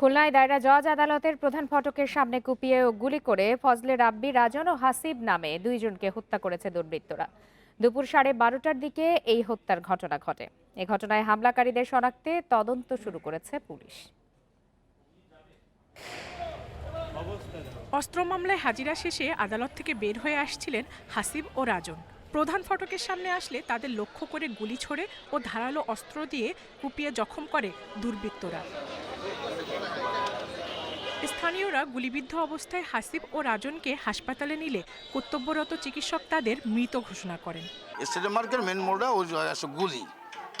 খুলনায় দায়রা জজ আদালতের প্রধান ফটকের সামনে কুপিয়ে ও গুলি করে ফজলে রাব্বি, রাজন ও হাসিব নামে দুইজনকে হত্যা করেছে দুর্বৃত্তরা। দুপুর সাড়ে বারোটার দিকে এই হত্যার ঘটনা ঘটে। এ ঘটনায় হামলাকারীদের শনাক্তে তদন্ত শুরু করেছে পুলিশ। অস্ত্র মামলায় হাজিরা শেষে আদালত থেকে বের হয়ে আসছিলেন হাসিব ও রাজন। প্রধান ফটকের সামনে আসলে তাদের লক্ষ্য করে গুলি ছোড়ে ও ধারালো অস্ত্র দিয়ে কুপিয়ে জখম করে দুর্বৃত্তরা। স্থানীয়রা গুলিবিদ্ধ অবস্থায় হাসিব ও রাজনকে হাসপাতালে নিলে কর্তব্যরত চিকিৎসক তাদের মৃত ঘোষণা করেন। স্টেডিয়াম মার্কের মেন মোড়ে ওই যে আছে গুলি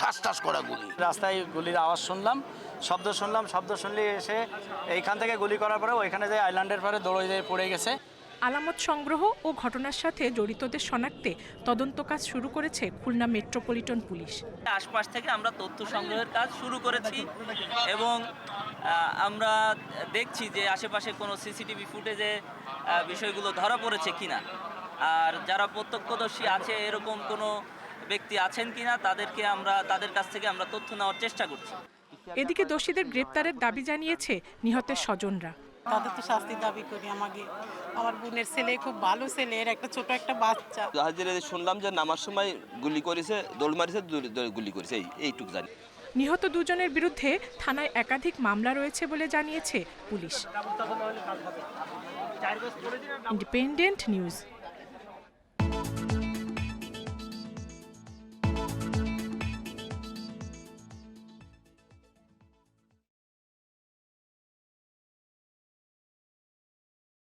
ঠাস ঠাস করা গুলি। রাস্তায় গুলির আওয়াজ শুনলাম শব্দ শুনলাম শব্দ শুনলে এসে এইখান থেকে গুলি করার পরে ওইখানে যে আইল্যান্ডের পরে দৌড়ে যেয়ে পড়ে গেছে। আলামত সংগ্রহ ও ঘটনার সাথে জড়িতদের শনাক্তে তদন্ত কাজ শুরু করেছে খুলনা মেট্রোপলিটন পুলিশ। আশপাশ থেকে আমরা তথ্য সংগ্রহের কাজ শুরু করেছি এবং আমরা দেখছি যে আশেপাশে কোনো সিসিটিভি ফুটেজে বিষয়গুলো ধরা পড়েছে কিনা। আর যারা প্রত্যক্ষদর্শী আছে এরকম কোনো ব্যক্তি আছেন কিনা তাদেরকে আমরা তাদের কাছ থেকে আমরা তথ্য নেওয়ার চেষ্টা করছি। এদিকে দোষীদের গ্রেপ্তারের দাবি জানিয়েছে নিহতের স্বজনরা। তাদের তো শাস্তি দাবি করি আমাকে। আমার বোনের ছেলে খুব ভালো ছেলে এর একটা ছোট একটা বাচ্চা। হাজিরা শুনলাম যে নামার সময় গুলি করেছে দোল মারিছে গুলি করেছে এই এইটুকু জানি। নিহত দুজনের বিরুদ্ধে থানায় একাধিক মামলা রয়েছে বলে জানিয়েছে পুলিশ। Independent news.